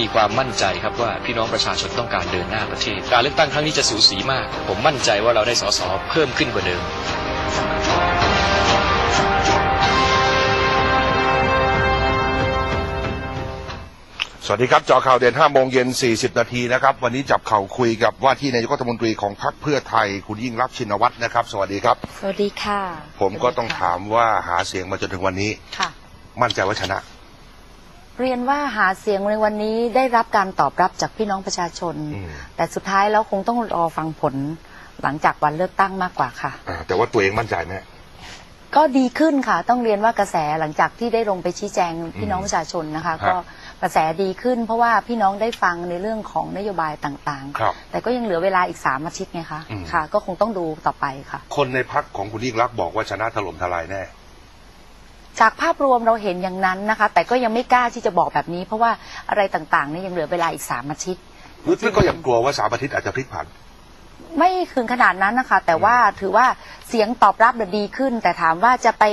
มีความมั่นใจครับว่าพี่น้องประชาชนต้องการเดินหน้าประเทศ การเลือกตั้งครั้งนี้จะสูสีมาก ผมมั่นใจว่าเราได้สสเพิ่มขึ้นกว่าเดิมสวัสดีครับเจอข่าวเด่น5โมงเย็น 40 นาทีนะครับ วันนี้จับเข่าคุยกับว่าที่นายกรัฐมนตรีของพรรคเพื่อไทย คุณยิ่งรักษณ์ชินวัตรนะครับ สวัสดีครับ สวัสดีค่ะ ผมก็ต้องสวัสดีถามว่าหาเสียงมาจนถึงวันนี้ ค่ะ มั่นใจว่าชนะ เรียนว่าหาเสียงในวันนี้ได้รับการตอบรับจากพี่น้องประชาชนอืมแต่สุดท้ายแล้วคงต้องรอฟังผลหลังจากวันเลือกตั้งมากกว่าค่ะอ่าแต่ว่าตัวเองมั่นใจไหมก็ดีขึ้นค่ะ ต้องเรียนว่ากระแสหลังจากที่ได้ลงไปชี้แจงพี่น้องประชาชนนะคะครับก็กระแสดีขึ้น เพราะว่าพี่น้องได้ฟังในเรื่องของนโยบายต่างครับๆแต่ก็ยังเหลือเวลาอีกสามอาทิตย์ไงคะอืมค่ะ ก็คงต้องดูต่อไปค่ะ คนในพรรคของคุณยิ่งรักษณ์บอกว่าชนะถล่มทลายแน่ จากภาพรวมเราเห็นอย่างนั้นนะคะ แต่ก็ยังไม่กล้าที่จะบอกแบบนี้ เพราะว่าอะไรต่างๆเนี่ยยังเหลือเวลาอีกสามอาทิตย์ หรือก็ยังกลัวว่าสามอาทิตย์อาจจะพลิกผัน ไม่ถึงขนาดนั้นนะคะ แต่ว่าถือว่าเสียงตอบรับเนี่ยดีขึ้น แต่ถามว่าจะไป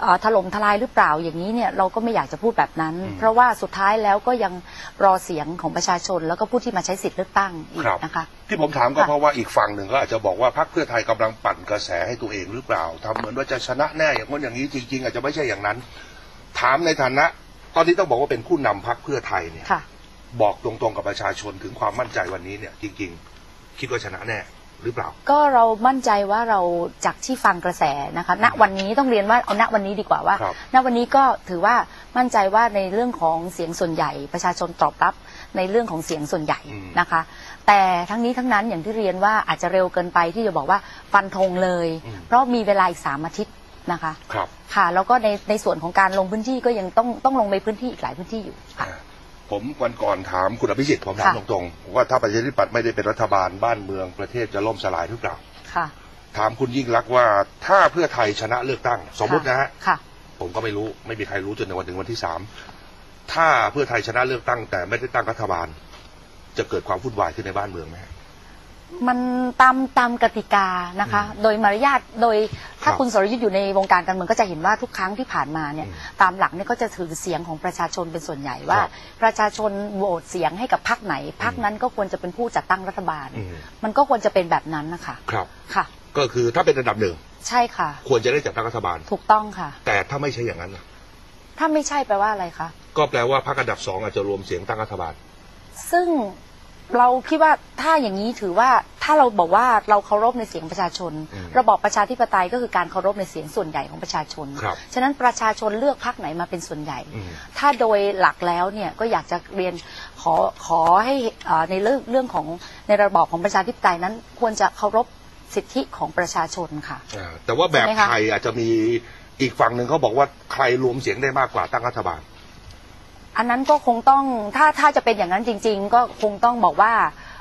เอ่อถล่มทลายหรือเปล่าอย่างนี้เนี่ยเราก็ไม่อยากจะพูดแบบนั้นอืมเพราะว่าสุดท้ายแล้วก็ยังรอเสียงของประชาชน แล้วก็ผู้ที่มาใช้สิทธิ์เลือกตั้งอีกครับนะคะ ที่ผมถามก็ค่ะเพราะว่าอีกฝั่งหนึ่งก็อาจจะบอกว่าพรรคเพื่อไทยกำลังปั่นกระแสให้ตัวเองหรือเปล่าทำเหมือนว่าจะชนะแน่อย่างนั้นอย่างนี้จริง ๆ อาจจะไม่ใช่อย่างนั้น ถามในฐานะ ตอนนี้ต้องบอกว่าเป็นผู้นำพรรคเพื่อไทยเนี่ยค่ะบอกตรงๆกับประชาชนถึงความมั่นใจวันนี้เนี่ยจริง ๆ คิดว่าชนะแน่หรือเปล่า ก็เรามั่นใจว่าเราจากที่ฟังกระแสนะคะณวันนี้ต้องเรียนว่าเอาณวันนี้ดีกว่าว่า ครับ ณวันนี้ก็ถือว่ามั่นใจว่าในเรื่องของเสียงส่วนใหญ่ ประชาชนตอบรับในเรื่องของเสียงส่วนใหญ่อืม นะคะ แต่ทั้งนี้ทั้งนั้นอย่างที่เรียนว่าอาจจะเร็วเกินไปที่จะบอกว่าฟันธงเลย เพราะมีเวลาอีกสามอาทิตย์นะคะ ครับ ค่ะแล้วก็ในในส่วนของการลงพื้นที่ก็ยังต้องต้องลงไปพื้นที่อีกหลายพื้นที่อยู่ค่ะ ผมวันก่อนถามคุณอภิสิทธิ์ผมถามค่ะตรงๆ ว่าถ้าประชาธิปัตย์ไม่ได้เป็นรัฐบาลบ้านเมืองประเทศจะล่มสลายหรือเปล่าค่ะ ถามคุณยิ่งรักษณ์ว่าถ้าเพื่อไทยชนะเลือกตั้ง สมมตินะฮะค่ะผมก็ไม่รู้ไม่มีใครรู้จนในวันถึงวันที่สามถ้าเพื่อไทยชนะเลือกตั้ง แต่ไม่ได้ตั้งรัฐบาล จะเกิดความวุ่นวายขึ้นในบ้านเมืองไหมฮะ มันตามตามกติกานะคะ โดยมารยาทโดยถ้าครับคุณสรยุทธ์อยู่ในวงการการเมืองก็จะเห็นว่าทุกครั้งที่ผ่านมาเนี่ยอืมตามหลักเนี่ยก็จะถือเสียงของประชาชนเป็นส่วนใหญ่ว่า ครับประชาชนโหวตเสียงให้กับพรรคไหนพรรคนั้นก็ควรจะเป็นผู้จัดตั้งรัฐบาล อืม มันก็ควรจะเป็นแบบนั้นนะคะครับ ค่ะ ก็คือถ้าเป็นอันดับหนึ่ง ใช่ค่ะ ควรจะได้จัดตั้งรัฐบาล ถูกต้องค่ะ แต่ถ้าไม่ใช่อย่างนั้นล่ะถ้าไม่ใช่แปลว่าอะไรคะก็แปลว่าพรรคอันดับสองอาจจะรวมเสียงตั้งรัฐบาล ซึ่ง เราคิดว่าถ้าอย่างนี้ถือว่าถ้าเราบอกว่าเราเคารพในเสียงประชาชนอืมระบอบประชาธิปไตยก็คือการเคารพในเสียงส่วนใหญ่ของประชาชนครับฉะนั้นประชาชนเลือกพรรคไหนมาเป็นส่วนใหญ่อืมถ้าโดยหลักแล้วเนี่ยก็อยากจะเรียนขอขอให้เอ่อในเรื่องเรื่องของในระบอบของประชาธิปไตยนั้นควรจะเคารพสิทธิของประชาชนค่ะอ่าแต่ว่าแบบใช่ไหมคะไทยอาจจะมีอีกฝั่งหนึ่งเขาบอกว่าใครรวมเสียงได้มากกว่าตั้งรัฐบาล อันนั้นก็คงต้องถ้าถ้าจะเป็นอย่างนั้นจริง ๆ ก็คงต้องบอกว่า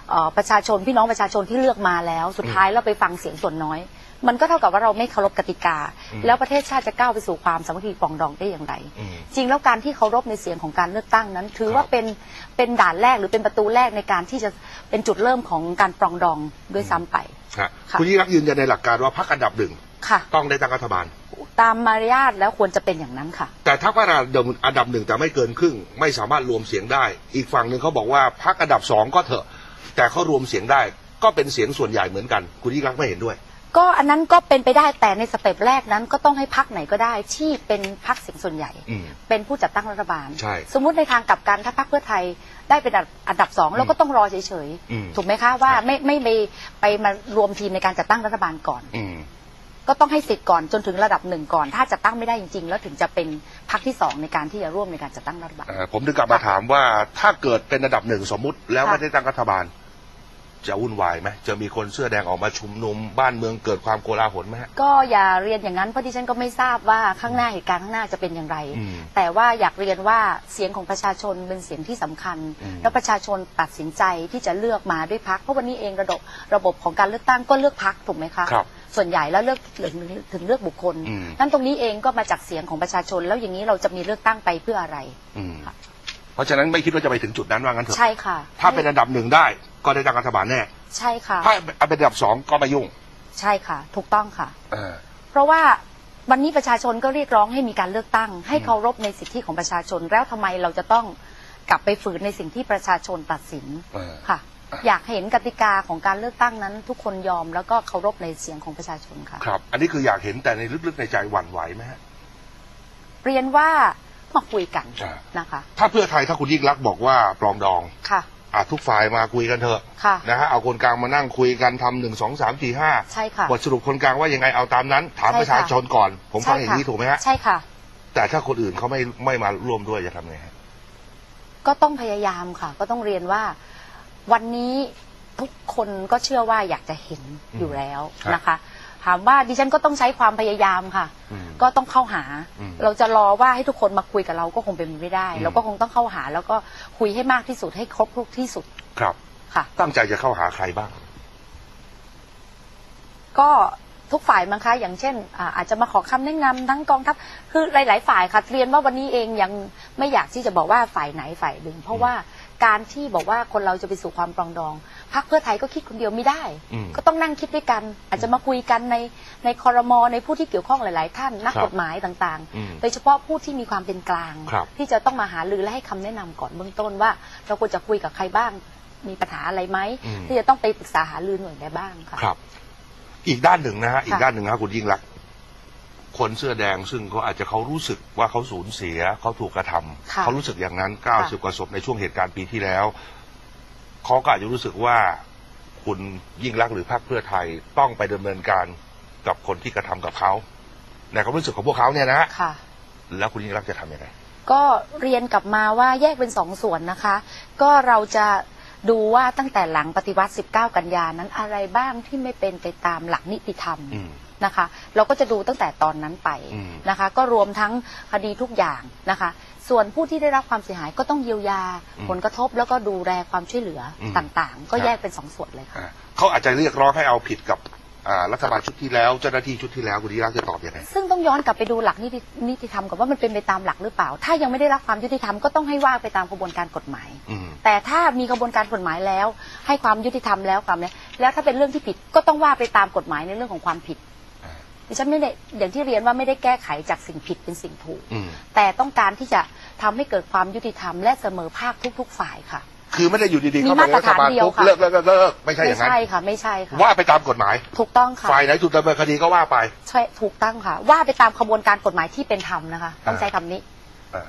เอ่อประชาชนพี่น้องประชาชนที่เลือกมาแล้ว สุดท้ายเราไปฟังเสียงส่วนน้อย มันก็เท่ากับว่าเราไม่เคารพกติกาอืมแล้วประเทศชาติจะก้าวไปสู่ความสามัคคีปรองดองได้อย่างไร อืม จริงแล้วการที่เคารพในเสียงของการเลือกตั้งนั้น ถือว่าครับเป็นเป็นด่านแรกหรือเป็นประตูแรกในการที่จะเป็นจุดเริ่มของการปรองดองด้วยซ้ำไป ฮะค่ะ คุณยิ่งรักษณ์ยืนยันในหลักการว่าพรรคอันดับหนึ่งค่ะ ต้องได้ตั้งรัฐบาล ตามมารยาทแล้วควรจะเป็นอย่างนั้นค่ะ แต่ถ้าพรรคอันดับอันดับหนึ่งแต่ไม่เกินครึ่ง ไม่สามารถรวมเสียงได้ อีกฝั่งหนึ่งเขาบอกว่าพรรคอันดับสองก็เถอะ แต่เขารวมเสียงได้ ก็เป็นเสียงส่วนใหญ่เหมือนกัน คุณยิ่งรักษณ์ไม่เห็นด้วย ก็อันนั้นก็เป็นไปได้แต่ในสเต็ปแรกนั้นก็ต้องให้พักไหนก็ได้ที่เป็นพักเสียงส่วนใหญ่ อืมเป็นผู้จัดตั้งรัฐบาล ใช่สมมุติในทางกลับกันถ้าพักเพื่อไทยได้เป็นอันดับสองเราก็ต้องรอเฉยอืม ๆถูกไหมคะว่าไม่ไม่ไปไปมารวมทีมในการจัดตั้งรัฐบาลก่อน อืม ก็ต้องให้สิทธิ์ก่อนจนถึงระดับหนึ่งก่อน ถ้าจัดตั้งไม่ได้จริง ๆ แล้วถึงจะเป็นพักที่สองในการที่จะร่วมในการจัดตั้งรัฐบาล เอ่อผมถึงกลับมาถามว่าถ้าเกิดเป็นอันดับหนึ่งสมมุติ แล้วค่ะไม่ได้ตั้งรัฐบาล จะวุ่นวายไหมจะมีคนเสื้อแดงออกมาชุมนุม บ้านเมืองเกิดความโกลาหลไหมฮะ ก็อย่าเรียนอย่างนั้นเพราะที่ฉันก็ไม่ทราบว่าข้างหน้าเหตุการณ์ข้างหน้าจะเป็นอย่างไร อืมแต่ว่าอยากเรียนว่าเสียงของประชาชนเป็นเสียงที่สำคัญ อืม แล้วประชาชนตัดสินใจที่จะเลือกมาด้วยพักเพราะวันนี้เองระบบระบบของการเลือกตั้งก็เลือกพักถูกไหมคะ ครับ ส่วนใหญ่แล้วเลือกถึงถึงเลือกบุคคลอืมนั้นตรงนี้เองก็มาจากเสียงของประชาชน แล้วอย่างนี้เราจะมีเลือกตั้งไปเพื่ออะไรอืมค่ะเพราะฉะนั้นไม่คิดว่าจะไปถึงจุดนั้นว่างั้นเถอะใช่ค่ะ ถ้าเป็นอันดับหนึ่งได้ก็ได้ตั้งรัฐบาลแน่ใช่ค่ะ ถ้าเป็นอันดับสองก็ไม่ยุ่ง ใช่ค่ะ ถูกต้องค่ะเออเพราะว่าวันนี้ประชาชนก็เรียกร้องให้มีการเลือกตั้ง ให้เคารพในสิทธิของประชาชนแล้วทำไมเราจะต้องกลับไปฝืนในสิ่งที่ประชาชนตัดสินเออค่ะ อยากเห็นกติกาของการเลือกตั้งนั้น ทุกคนยอมแล้วก็เคารพในเสียงของประชาชนค่ะ ครับ อันนี้คืออยากเห็นแต่ในลึกๆในใจหวั่นไหวไหมฮะเรียนว่ามาคุยกันอ่านะคะ ถ้าเพื่อไทยถ้าคุณยิ่งรักษณ์บอกว่าปลองดองค่ะอะทุกฝ่ายมาคุยกันเถอะค่ะ นะฮะเอาคนกลางมานั่งคุยกันทำหนึ่งสองสามสี่ห้าใช่ค่ะบทสรุปคนกลางว่ายังไงเอาตามนั้น ถามใช่ค่ะประชาชนก่อน ผมฟังอย่างนี้ใช่ค่ะถูกไหมฮะใช่ค่ะ แต่ถ้าคนอื่นเขาไม่ไม่มาร่วมด้วยจะทำไงฮะก็ต้องพยายามค่ะ ก็ต้องเรียนว่า วันนี้ทุกคนก็เชื่อว่าอยากจะเห็นอืมอยู่แล้วครับนะคะ ถามว่าดิฉันก็ต้องใช้ความพยายามค่ะอืมก็ต้องเข้าหาอืมเราจะรอว่าให้ทุกคนมาคุยกับเราก็คงเป็นไปไม่ได้อืมเราก็คงต้องเข้าหา แล้วก็คุยให้มากที่สุดให้ครบทุกที่สุดครับค่ะ ตั้งใจจะเข้าหาใครบ้าง ก็ทุกฝ่ายมั้งคะอย่างเช่นอ่าอาจจะมาขอคำแนะนำทั้งกองทัพคือหลาย ๆ ฝ่ายค่ะเรียนว่าวันนี้เองยังไม่อยากที่จะบอกว่าฝ่ายไหนฝ่ายหนึ่งเพราะว่า การที่บอกว่าคนเราจะไปสู่ความปรองดองพรรคเพื่อไทยก็คิดคนเดียวไม่ได้อืมก็ต้องนั่งคิดด้วยกัน อาจจะมาคุยกันในในคอรมอในผู้ที่เกี่ยวข้องหลาย ๆ ท่านนักครับกฎหมายต่างอืมๆโดยเฉพาะผู้ที่มีความเป็นกลางครับที่จะต้องมาหารือและให้คำแนะนำก่อนเบื้องต้นว่า เราควรจะคุยกับใครบ้าง มีปัญหาอะไรไหมอืมที่จะต้องไปปรึกษาหารือหน่วยใดบ้างค่ะครับ อีกด้านหนึ่งนะฮะอีกด้านหนึ่งนะคุณยิ่งรักษณ์ คนเสื้อแดงซึ่งเขาอาจจะเขารู้สึกว่าเขาสูญเสียเขาถูกกระทำค่ะ เขารู้สึกอย่างนั้นเก้าสิบกว่าศพในช่วงเหตุการณ์ปีที่แล้วเขาก็อาจจะรู้สึกว่าคุณยิ่งรักษณ์หรือพรรคเพื่อไทยต้องไปดำเนินการกับคนที่กระทำกับเขาในความรู้สึกของพวกเขาเนี่ยนะฮะค่ะ แล้วคุณยิ่งรักษณ์จะทำยังไง ก็เรียนกลับมาว่าแยกเป็นสองส่วนนะคะ ก็เราจะดูว่าตั้งแต่หลังปฏิวัติ 19 กันยานั้นอะไรบ้างที่ไม่เป็นไปตามหลักนิติธรรม อืม นะคะ เราก็จะดูตั้งแต่ตอนนั้นไปอืมนะคะ ก็รวมทั้งคดีทุกอย่างนะคะ ส่วนผู้ที่ได้รับความเสียหายก็ต้องเยียวยาอืมผลกระทบแล้วก็ดูแลความช่วยเหลืออมต่างๆ ก็ครับแยกเป็นสองส่วนเลยค่ะอ่าเขาอาจจะเรียกร้องให้เอาผิดกับอ่ารัฐบาลชุดที่แล้วเจ้าหน้าที่ชุดที่แล้วคุณยิ่งรักษณ์จะตอบยังไงซึ่งต้องย้อนกลับไปดูหลักนิตินิติธรรมก่อนว่ามันเป็นไปตามหลักหรือเปล่า ถ้ายังไม่ได้รับความยุติธรรมก็ต้องให้ว่าไปตามกระบวนการกฎหมายอืมแต่ถ้ามีกระบวนการกฎหมายแล้ว ให้ความยุติธรรมแล้วความเนี้ยแล้วถ้าเป็นเรื่องที่ผิดก็ต้องว่าไปตามกฎหมายในเรื่องของความผิดอ่า ดิฉันไม่ได้อย่างที่เรียนว่าไม่ได้แก้ไขจากสิ่งผิดเป็นสิ่งถูกอืมแต่ต้องการที่จะทำให้เกิดความยุติธรรมและเสมอภาคทุก ๆ ฝ่ายค่ะ คือไม่ได้อยู่ดีๆมีเข้ามาในรัฐบาลมาตรฐานเดียวปุ๊บค่ะเลิกเลิกเลิกเลิกไม่ใช่อไม่ย่างนั้นใช่ค่ะไม่ใช่ค่ะว่าไปตามกฎหมาย ถูกต้องค่ะฝ่ายไหนถูกดำเนินคดีก็ว่าไปใช่ถูกต้องค่ะ ว่าไปตามกระบวนการกฎหมายที่เป็นธรรมนะคะต้องอ่าใช้คำนี้อ่า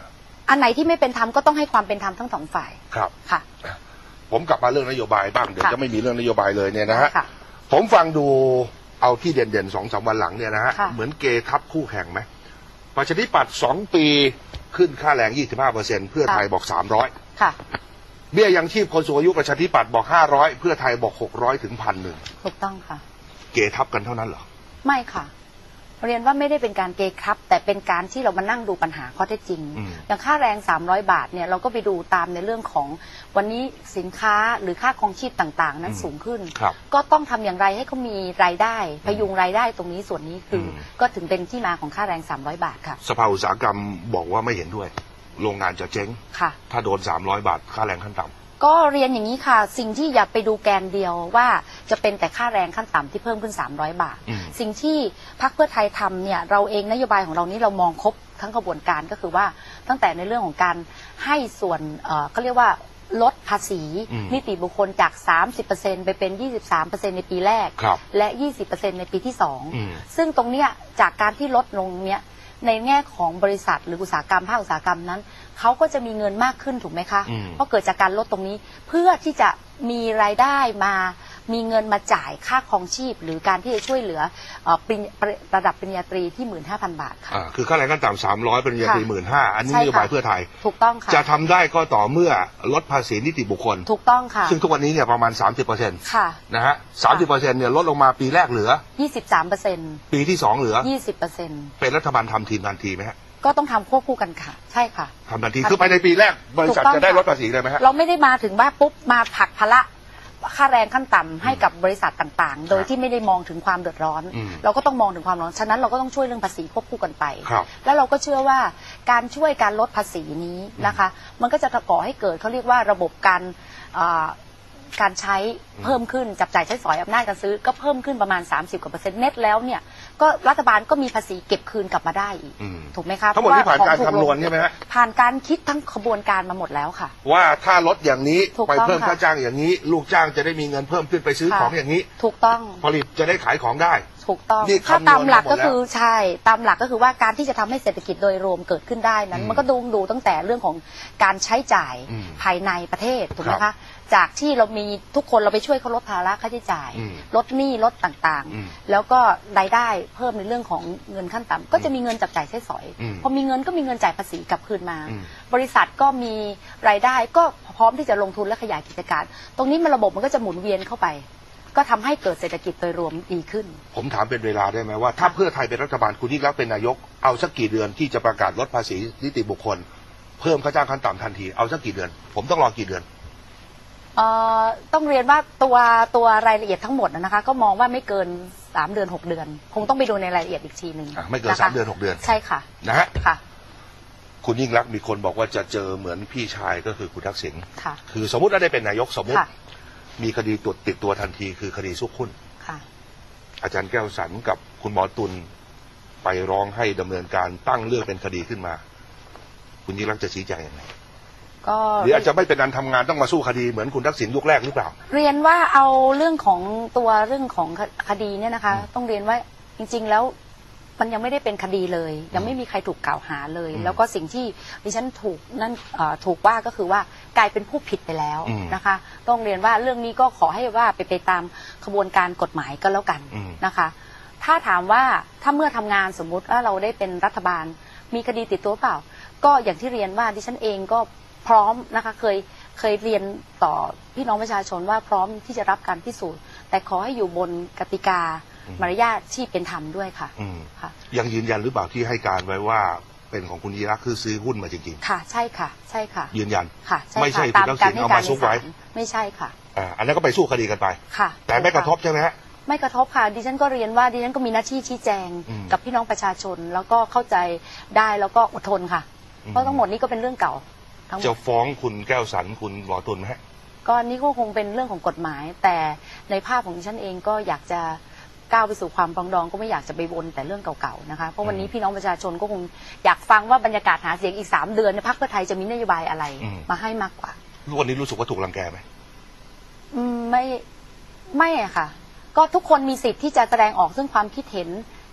อันไหนที่ไม่เป็นธรรมก็ต้องให้ความเป็นธรรมทั้งสองฝ่ายครับค่ะ ผมกลับมาเรื่องนโยบายบ้างเดี๋ยวค่ะจะไม่มีเรื่องนโยบายเลยเนี่ยนะฮะค่ะผมฟังดู เอาที่เด่นๆสองสามวันหลังเนี่ยนะฮะ ค่ะ เหมือนเกทับคู่แข่งไหมประชาธิปัตย์สองปีขึ้นค่าแรง 25เปอร์เซ็นเพื่อไทยบอก 300 ค่ะเบี้ยยังชีพคนสูงอายุประชาธิปัตย์บอก 500 เพื่อไทยบอก 600 ถึงพันหนึ่งถูกต้องค่ะ เกทับกันเท่านั้นเหรอ ไม่ค่ะ เรียนว่าไม่ได้เป็นการเกย์ครับ แต่เป็นการที่เรามานั่งดูปัญหาข้อเท็จจริงอืมอย่างค่าแรง 300 บาทเนี่ยเราก็ไปดูตามในเรื่องของวันนี้สินค้าหรือค่าครองชีพต่างๆ นั้นสูงขึ้นครับก็ต้องทำอย่างไรให้เขามีรายได้พยุงรายได้ตรงนี้ส่วนนี้คืออมก็ถึงเป็นที่มาของค่าแรง 300 บาทค่ะสภาอุตสาหกรรมบอกว่าไม่เห็นด้วย โรงงานจะเจ๊งค่ะถ้าโดน 300 บาทค่าแรงขั้นต่ำก็เรียนอย่างนี้ค่ะ สิ่งที่อย่าไปดูแกนเดียวว่า จะเป็นแต่ค่าแรงขั้นต่ำที่เพิ่มขึ้น 300 บาทอืมสิ่งที่พรรคเพื่อไทยทำเนี่ยเราเองนโยบายของเรานี้เรามองครบทั้งกระบวนการก็คือว่าตั้งแต่ในเรื่องของการให้ส่วนเอ่อก็เรียกว่าลดภาษีอืมนิติบุคคลจาก 30%ไปเป็น 23%ในปีแรกครับและ 20%ในปีที่อืม2ซึ่งตรงเนี้ยจากการที่ลดลงเนี้ยในแง่ของบริษัทหรืออุตสาหกรรมภาคอุตสาหกรรมนั้น เขาก็จะมีเงินมากขึ้นถูกไหมคะอืมเพราะเกิดจากการลดตรงนี้เพื่อที่จะมีรายได้มา มีเงินมาจ่ายค่าครองชีพ หรือการที่จะช่วยเหลือเอ่อปริญระดับปริญญาตรีที่ 15,000 บาทค่ะอ่าคือค่าแรงขั้นต่ำ300เป็นยาตรีค่ะหมื่นห้าอันนี้ใช่นโยบายค่ะเพื่อไทย ถูกต้องค่ะ จะทำได้ก็ต่อเมื่อลดภาษีนิติบุคคล ถูกต้องค่ะ ซึ่งทุกวันนี้เนี่ยประมาณ 30เปอร์เซ็นต์ค่ะนะฮะ30เปอร์เซ็นต์เนี่ยลดลงมาปีแรกเหลือ 23เปอร์เซ็นต์ปีที่2เหลือ 20เปอร์เซ็นต์เป็นรัฐบาลทำทีมทันทีไหมฮะก็ต้องทำควบคู่กันค่ะ ใช่ค่ะทำทันทีคือภายในปีแรกบริษัทถูกต้องจะได้ค่ะลดภาษีเลยไหมฮะเราไม่ได้มาถึงว่าปุ๊บมาผลักภาระ ค่าแรงขั้นต่ำให้กับบริษัทต่างๆ โดยที่ไม่ได้มองถึงความเดือดร้อนอืมเราก็ต้องมองถึงความร้อน ฉะนั้นเราก็ต้องช่วยเรื่องภาษีควบคู่กันไปครับแล้วเราก็เชื่อว่าการช่วยการลดภาษีนี้นะคะ มันก็จะก่อให้เกิดเขาเรียกว่าระบบการอ่า การใช้เพิ่มขึ้นจับจ่ายใช้สอยอำนาจการซื้อ ก็เพิ่มขึ้นประมาณ 30กว่าเปอร์เซ็นต์เน็ตแล้วเนี่ยก็รัฐบาลก็มีภาษีเก็บคืนกลับมาได้อีกอืม ถูกไหมคะทั้งหมดที่ผ่านการเพะว่คำนวณใช่ไหมฮะ ผ่านการคิดทั้งขบวนการมาหมดแล้วค่ะ ว่าถ้าลดอย่างนี้ถูกไปต้องเพิ่มค่ะค่าจ้างอย่างนี้ ลูกจ้างจะได้มีเงินเพิ่มขึ้นไปซื้อค่ะ ของอย่างนี้ ถูกต้อง ผลิตจะได้ขายของได้ถูกต้องนี่ถ้าคำนวณตามหลักมาหมดก็แล้วคือใช่ตามหลักก็คือว่าการที่จะทำให้เศรษฐกิจโดยรวมเกิดขึ้นได้นั้น อืมมันก็ดูดูตั้งแต่เรื่องของการใช้จ่ายอืมภายในประเทศถูกไหมครัคะบจากที่เรามีทุกคนเราไปช่วยเขาลดภาระค่าใช้จ่าย อืมลดหนี้ลดต่างอืมๆ แล้วก็รายได้เพิ่มในเรื่องของเงินขั้นต่ำก็จะมีเงินจับจ่ายใช้สอยอืมพอมีเงินก็มีเงินจ่ายภาษีกลับคืนมา อืม บริษัทก็มีรายได้ก็พร้อมที่จะลงทุนและขยายกิจการ ตรงนี้มันระบบมันก็จะหมุนเวียนเข้าไป ก็ทำให้เกิดเศรษฐกิจโดยรวมดีขึ้น ผมถามเป็นเวลาได้ไหมว่าถ้าเพื่อไทยเป็นรัฐบาลคุณยิ่งรักษณ์เป็นนายกเอาสักกี่เดือนที่จะประกาศลดภาษีนิติบุคคล เพิ่มค่าจ้างขั้นต่ำทันทีเอาสักกี่เดือน ผมต้องรอกี่เดือน เอ่อต้องเรียนว่าตัวตัวรายละเอียดทั้งหมดนะคะ ก็มองว่าไม่เกินสามเดือนหกเดือน คงต้องไปดูในรายละเอียดอีกทีหนึ่งอะไม่เกินนะคะสามเดือนหกเดือน ใช่ค่ะนะฮะค่ะคุณยิ่งรักษณ์มีคนบอกว่าจะเจอเหมือนพี่ชายก็คือคุณทักษิณค่ะ คือสมมติว่าได้เป็นนายกสมมติ ค่ะ มีคดีตรวจติดตัวทันทีคือคดีซุกหุ้น ค่ะ อาจารย์แก้วสันกับคุณหมอตุลไปร้องให้ดำเนินการตั้งเรื่องเป็นคดีขึ้นมา คุณยิ่งรักษณ์จะชี้แจงยังไงก็หรืออาจจะไม่เป็นอันทำงานต้องมาสู้คดีเหมือนคุณทักษิณยุคแรกหรือเปล่า เรียนว่าเอาเรื่องของตัวเรื่องของคคดีเนี่ยนะคะ ต้องเรียนว่าจริง ๆ แล้ว มันยังไม่ได้เป็นคดีเลย ยังไม่มีใครถูกกล่าวหาเลยอืมแล้วก็สิ่งที่ดิฉันถูกนั่นเอ่อถูกว่าก็คือว่ากลายเป็นผู้ผิดไปแล้วอืมนะคะ ต้องเรียนว่าเรื่องนี้ก็ขอให้ว่าไปไปตามขบวนการกฎหมายก็แล้วกันอืมนะคะ ถ้าถามว่าถ้าเมื่อทำงานสมมุติว่าเราได้เป็นรัฐบาล มีคดีติดตัวเปล่า ก็อย่างที่เรียนว่าดิฉันเองก็พร้อมนะคะเคยเคยเรียนต่อพี่น้องประชาชนว่าพร้อมที่จะรับการพิสูจน์ แต่ขอให้อยู่บนกติกาอื มมารยาทที่เป็นธรรมด้วยค่ะอืมค่ะ ยังยืนยันหรือเปล่าที่ให้การไว้ว่าเป็นของคุณยิ่งรักษณ์คือซื้อหุ้นมาจริงค่ะ ใช่ค่ะ ใช่ค่ะ ๆยืนยัน ค่ะใช่ไม่ใช่ค่ะคุณทักษิณเอามาซุกไว้ ไม่ใช่ค่ะ อ่าอันนั้นก็ไปสู้คดีกันไป ค่ะแต่ไม่กระทบใช่ไหมฮะ ไม่กระทบค่ะดิฉันก็เรียนว่าดิฉันก็มีหน้าที่ชี้แจงอืมกับพี่น้องประชาชน แล้วก็เข้าใจได้แล้วก็อดทนค่ะ อืม เพราะทั้งหมดนี้ก็เป็นเรื่องเก่าทั้งหมจะดฟ้องคุณแก้วสันคุณหมอตุลไหมฮะ ก็นี่ก็คงเป็นเรื่องของกฎหมาย แต่ในภาพของดิฉันเองก็อยากจะ ก้าวไปสู่ความปรองดองก็ไม่อยากจะไปวนแต่เรื่องเก่าๆนะคะเพราะวันนี้พี่น้องประชาชนก็คงอยากฟังว่าบรรยากาศหาเสียงอีกสามเดือนในยพรรคเพื่อไทยจะมีนโยบายอะไรอืม มาให้มากกว่าวันนี้รู้สึกว่าถูกรังแกไหม อืมไม่ไม่อะค่ะ ก็ทุกคนมีสิทธิ์ที่จะแสดงออกซึ่งความคิดเห็น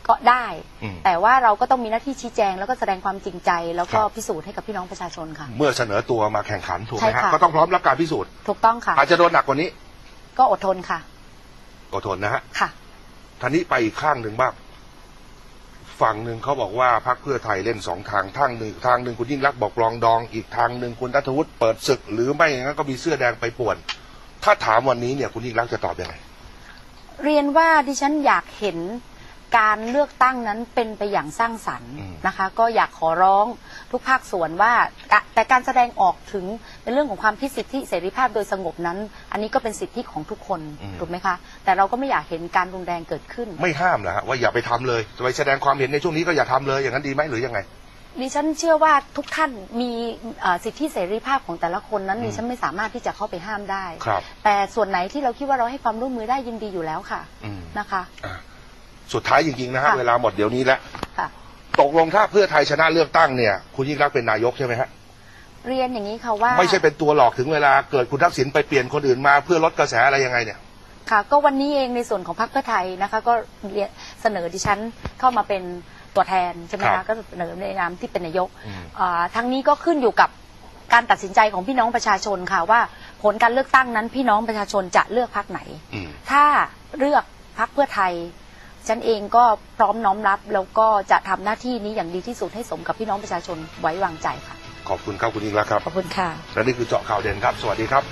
ก็ได้ อืมแต่ว่าเราก็ต้องมีหน้าที่ชี้แจง แล้วก็แสดงความจริงใจ แล้วก็ครับ พิสูจน์ให้กับพี่น้องประชาชนค่ะ เมื่อเสนอตัวมาแข่งขันถูกไหมใช่ฮะค่ะ ก็ต้องพร้อมรับการพิสูจน์ ถูกต้องค่ะ อาจจะโดนหนักกว่านี้ก็อดทนค่ะอดทนนะฮะ ค่ะ ท่านี้ไปอีกข้างหนึ่งบ้างฝั่งหนึ่งเขาบอกว่าพรรคเพื่อไทยเล่นสองทางทางหนึ่งทางหนึ่งคุณยิ่งรักษณ์บอกลองดองอีกทางหนึ่งคุณรัฐวุฒิเปิดศึก หรือไม่อย่างนั้นก็มีเสื้อแดงไปป่วน ถ้าถามวันนี้เนี่ยคุณยิ่งรักษณ์จะตอบยังไงเรียนว่าดิฉันอยากเห็นการเลือกตั้งนั้นเป็นไปอย่างสร้างสรรค์อืมนะคะ ก็อยากขอร้องทุกภาคส่วนว่าอะแต่การแสดงออกถึง ในเรื่องของความพิสิทธิเสรีภาพโดยสงบนั้น อันนี้ก็เป็นสิทธิของทุกคนถูกไหมคะ แต่เราก็ไม่อยากเห็นการรุนแรงเกิดขึ้น ไม่ห้ามนะฮะว่าอย่าไปทำเลยจะไปแสดงความเห็นในช่วงนี้ก็อย่าทำเลยอย่างนั้นดีไหมหรือยังไง ดิฉันเชื่อว่าทุกท่านมีเอ่อสิทธิเสรีภาพของแต่ละคนนั้นอืม ดิฉันไม่สามารถที่จะเข้าไปห้ามได้ ครับแต่ส่วนไหนที่เราคิดว่าเราให้ความร่วมมือได้ยินดีอยู่แล้วค่ะอืมนะคะ อะสุดท้ายจริงๆนะฮะค่ะ เวลาหมดเดี๋ยวนี้แล้วค่ะ ตกลงถ้าเพื่อไทยชนะเลือกตั้งเนี่ย คุณยิ่งรักษณ์เป็นนายกใช่ไหมฮะ เรียนอย่างนี้ค่ะว่า ไม่ใช่เป็นตัวหลอกถึงเวลาเกิดคุณทักษิณไปเปลี่ยนคนอื่นมาเพื่อลดกระแสอะไรยังไงเนี่ยค่ะก็วันนี้เองในส่วนของพรรคเพื่อไทยนะคะก็เรียนเสนอดิฉันเข้ามาเป็นตัวแทนใช่ไหมครัคะบก็เสนอในนามที่เป็นนายกอืมอ่าทั้งนี้ก็ขึ้นอยู่กับการตัดสินใจของพี่น้องประชาชนค่ะว่าผลการเลือกตั้งนั้นพี่น้องประชาชนจะเลือกพรรคไหนอืมถ้าเลือกพรรคเพื่อไทยฉันเองก็พร้อมน้อมรับแล้วก็จะทำหน้าที่นี้อย่างดีที่สุดให้สมกับพี่น้องประชาชนไว้วางใจค่ะ ขอบคุณครับคุณยิ่งรักษณ์ครับ ขอบคุณค่ะ และนี่คือเจาะข่าวเด่นครับ สวัสดีครับ